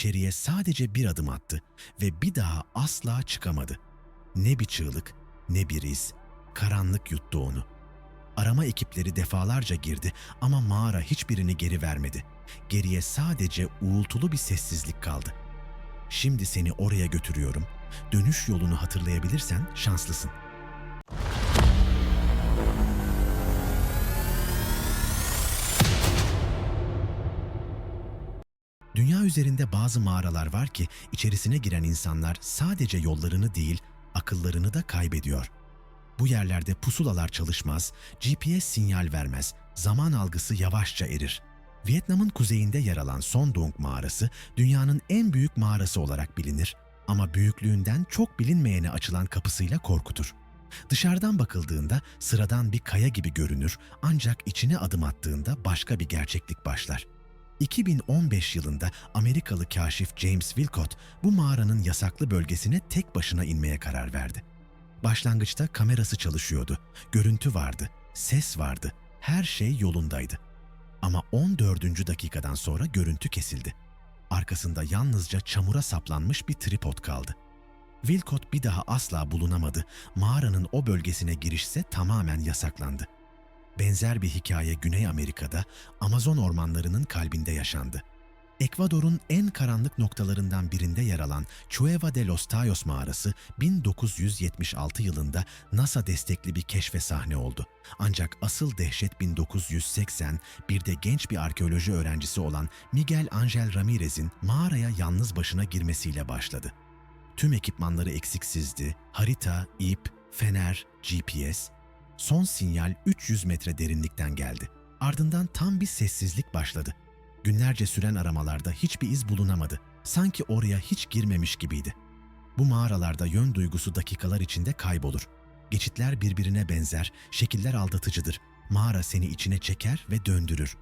içeriye sadece bir adım attı ve bir daha asla çıkamadı. Ne bir çığlık, ne bir iz. Karanlık yuttu onu. Arama ekipleri defalarca girdi ama mağara hiçbirini geri vermedi. Geriye sadece uğultulu bir sessizlik kaldı. Şimdi seni oraya götürüyorum. Dönüş yolunu hatırlayabilirsen şanslısın. Dünya üzerinde bazı mağaralar var ki içerisine giren insanlar sadece yollarını değil, akıllarını da kaybediyor. Bu yerlerde pusulalar çalışmaz, GPS sinyal vermez, zaman algısı yavaşça erir. Vietnam'ın kuzeyinde yer alan Son Doong mağarası dünyanın en büyük mağarası olarak bilinir ama büyüklüğünden çok bilinmeyene açılan kapısıyla korkutur. Dışarıdan bakıldığında sıradan bir kaya gibi görünür ancak içine adım attığında başka bir gerçeklik başlar. 2015 yılında Amerikalı kaşif James Wilcott bu mağaranın yasaklı bölgesine tek başına inmeye karar verdi. Başlangıçta kamerası çalışıyordu, görüntü vardı, ses vardı, her şey yolundaydı. Ama 14. dakikadan sonra görüntü kesildi. Arkasında yalnızca çamura saplanmış bir tripod kaldı. Wilcott bir daha asla bulunamadı. Mağaranın o bölgesine girişse tamamen yasaklandı. Benzer bir hikaye Güney Amerika'da Amazon ormanlarının kalbinde yaşandı. Ekvador'un en karanlık noktalarından birinde yer alan Cueva de los Tayos mağarası 1976 yılında NASA destekli bir keşfe sahne oldu. Ancak asıl dehşet 1980 bir de genç bir arkeoloji öğrencisi olan Miguel Angel Ramirez'in mağaraya yalnız başına girmesiyle başladı. Tüm ekipmanları eksiksizdi, harita, ip, fener, GPS, Son sinyal 300 metre derinlikten geldi. Ardından tam bir sessizlik başladı. Günlerce süren aramalarda hiçbir iz bulunamadı. Sanki oraya hiç girmemiş gibiydi. Bu mağaralarda yön duygusu dakikalar içinde kaybolur. Geçitler birbirine benzer, şekiller aldatıcıdır. Mağara seni içine çeker ve döndürür.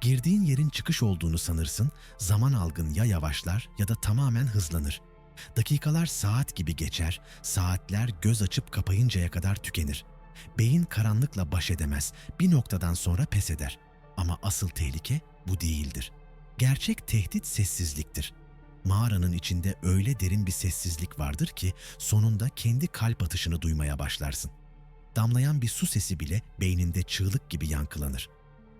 Girdiğin yerin çıkış olduğunu sanırsın, zaman algın ya yavaşlar ya da tamamen hızlanır. Dakikalar saat gibi geçer, saatler göz açıp kapayıncaya kadar tükenir. Beyin karanlıkla baş edemez, bir noktadan sonra pes eder. Ama asıl tehlike bu değildir. Gerçek tehdit sessizliktir. Mağaranın içinde öyle derin bir sessizlik vardır ki sonunda kendi kalp atışını duymaya başlarsın. Damlayan bir su sesi bile beyninde çığlık gibi yankılanır.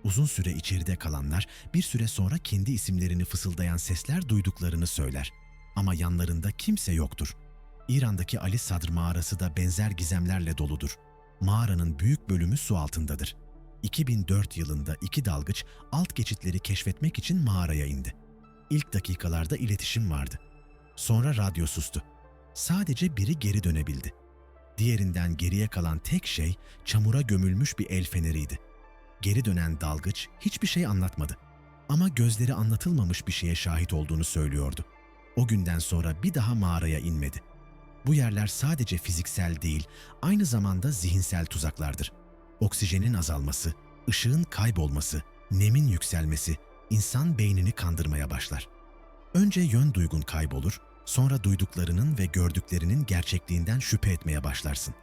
Uzun süre içeride kalanlar bir süre sonra kendi isimlerini fısıldayan sesler duyduklarını söyler. Ama yanlarında kimse yoktur. İran'daki Ali Sadr mağarası da benzer gizemlerle doludur mağaranın büyük bölümü su altındadır. 2004 yılında iki dalgıç alt geçitleri keşfetmek için mağaraya indi. İlk dakikalarda iletişim vardı. Sonra radyo sustu. Sadece biri geri dönebildi. Diğerinden geriye kalan tek şey çamura gömülmüş bir el feneriydi. Geri dönen dalgıç hiçbir şey anlatmadı. Ama gözleri anlatılmamış bir şeye şahit olduğunu söylüyordu. O günden sonra bir daha mağaraya inmedi. Bu yerler sadece fiziksel değil, aynı zamanda zihinsel tuzaklardır. Oksijenin azalması, ışığın kaybolması, nemin yükselmesi insan beynini kandırmaya başlar. Önce yön duygun kaybolur, sonra duyduklarının ve gördüklerinin gerçekliğinden şüphe etmeye başlarsın.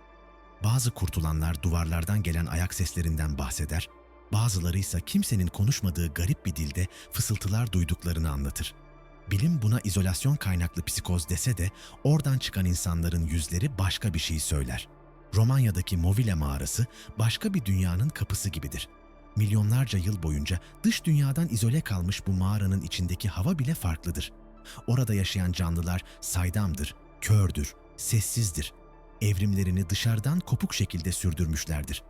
Bazı kurtulanlar duvarlardan gelen ayak seslerinden bahseder, bazıları ise kimsenin konuşmadığı garip bir dilde fısıltılar duyduklarını anlatır. Bilim buna izolasyon kaynaklı psikoz dese de oradan çıkan insanların yüzleri başka bir şey söyler. Romanya'daki Movile mağarası başka bir dünyanın kapısı gibidir. Milyonlarca yıl boyunca dış dünyadan izole kalmış bu mağaranın içindeki hava bile farklıdır. Orada yaşayan canlılar saydamdır, kördür, sessizdir. Evrimlerini dışarıdan kopuk şekilde sürdürmüşlerdir.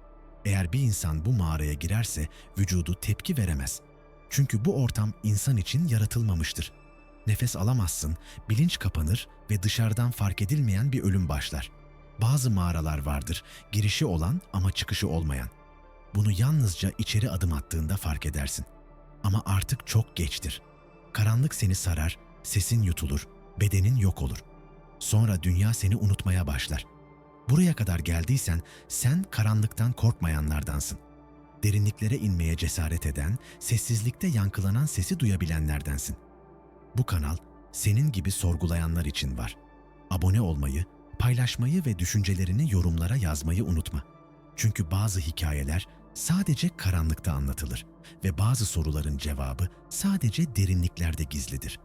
Eğer bir insan bu mağaraya girerse vücudu tepki veremez. Çünkü bu ortam insan için yaratılmamıştır nefes alamazsın, bilinç kapanır ve dışarıdan fark edilmeyen bir ölüm başlar. Bazı mağaralar vardır, girişi olan ama çıkışı olmayan. Bunu yalnızca içeri adım attığında fark edersin. Ama artık çok geçtir. Karanlık seni sarar, sesin yutulur, bedenin yok olur. Sonra dünya seni unutmaya başlar. Buraya kadar geldiysen sen karanlıktan korkmayanlardansın. Derinliklere inmeye cesaret eden, sessizlikte yankılanan sesi duyabilenlerdensin. Bu kanal senin gibi sorgulayanlar için var. Abone olmayı, paylaşmayı ve düşüncelerini yorumlara yazmayı unutma. Çünkü bazı hikayeler sadece karanlıkta anlatılır ve bazı soruların cevabı sadece derinliklerde gizlidir.